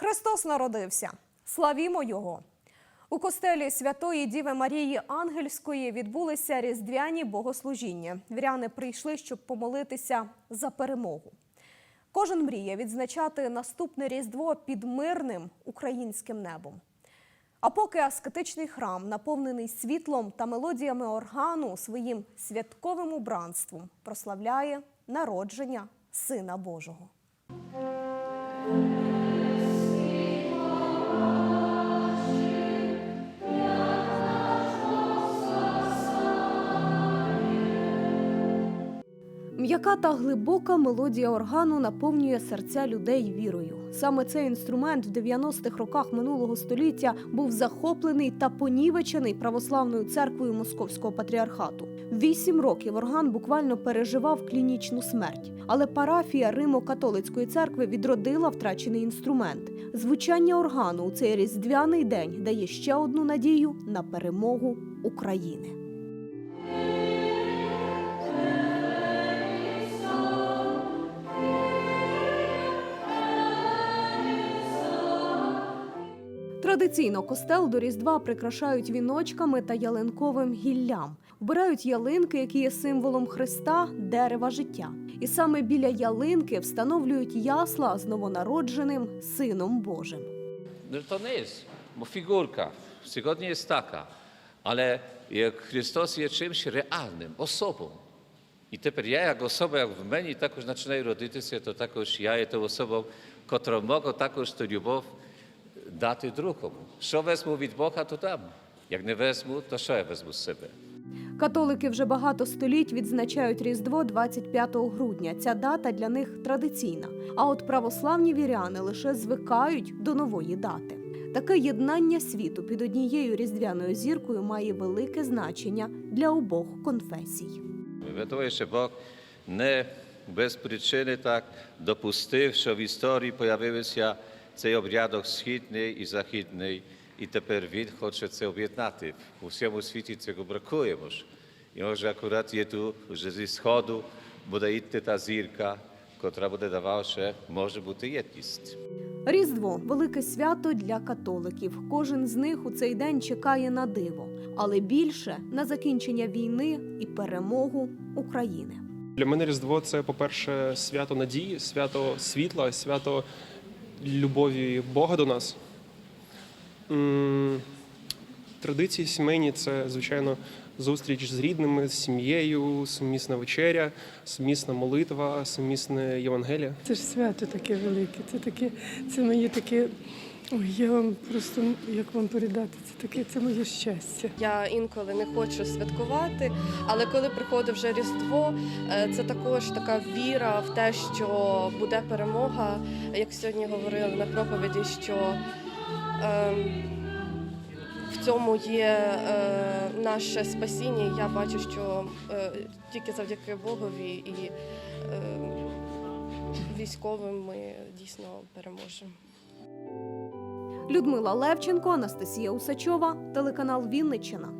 Христос народився. Славімо Його! У костелі Святої Діви Марії Ангельської відбулися різдвяні богослужіння. Віряни прийшли, щоб помолитися за перемогу. Кожен мріє відзначати наступне різдво під мирним українським небом. А поки аскетичний храм, наповнений світлом та мелодіями органу, своїм святковим убранством прославляє народження Сина Божого. М'яка та глибока мелодія органу наповнює серця людей вірою. Саме цей інструмент в 90-х роках минулого століття був захоплений та понівечений православною церквою Московського патріархату. Вісім років орган буквально переживав клінічну смерть, але парафія Римо-католицької церкви відродила втрачений інструмент. Звучання органу у цей різдвяний день дає ще одну надію на перемогу України. Традиційно костел до Різдва прикрашають віночками та ялинковим гіллям. Вбирають ялинки, які є символом Христа, дерева життя. І саме біля ялинки встановлюють ясла з новонародженим Сином Божим. No to nie jest, bo figurka zgodnie jest taka, ale jak Chrystus jest czymś realnym. І тепер я, як особа, як в мені також починаю родитися, то також я є тою особою, котра можу також ту любов дати другому. Що візьму від Бога, то дам. Як не візьму, то що я візьму з себе? Католики вже багато століть відзначають Різдво 25 грудня. Ця дата для них традиційна. А от православні віряни лише звикають до нової дати. Таке єднання світу під однією різдвяною зіркою має велике значення для обох конфесій. Że Bóg nie bez przyczyny tak dopuścił, że w historii pojawiły się цей обрядок східний і західний, і тепер він хоче це об'єднати. У всьому світі цього бракує. Може. І може акурат є тут, вже зі сходу буде йти та зірка, котра буде давати, що може бути єдність. Різдво велике свято для католиків. Кожен з них у цей день чекає на диво, але більше на закінчення війни і перемогу України. Для мене Різдво це, по-перше, свято надії, свято світла, свято любові Бога до нас. Традиції сімейні це, звичайно, зустріч з рідними, з сім'єю, сумісна вечеря, сумісна молитва, сумісне Євангелія. Це ж свято таке велике. Це таке, це мої таке. Ой, я вам просто як вам передати, це таке, це моє щастя. Я інколи не хочу святкувати, але коли приходить вже Різдво, е, це також така віра в те, що буде перемога. Як сьогодні говорили на проповіді, що е, в цьому є е, наше спасіння. Я бачу, що е, тільки завдяки Богові і е, військовим ми дійсно переможемо. Людмила Левченко, Анастасія Усачова, телеканал Вінниччина.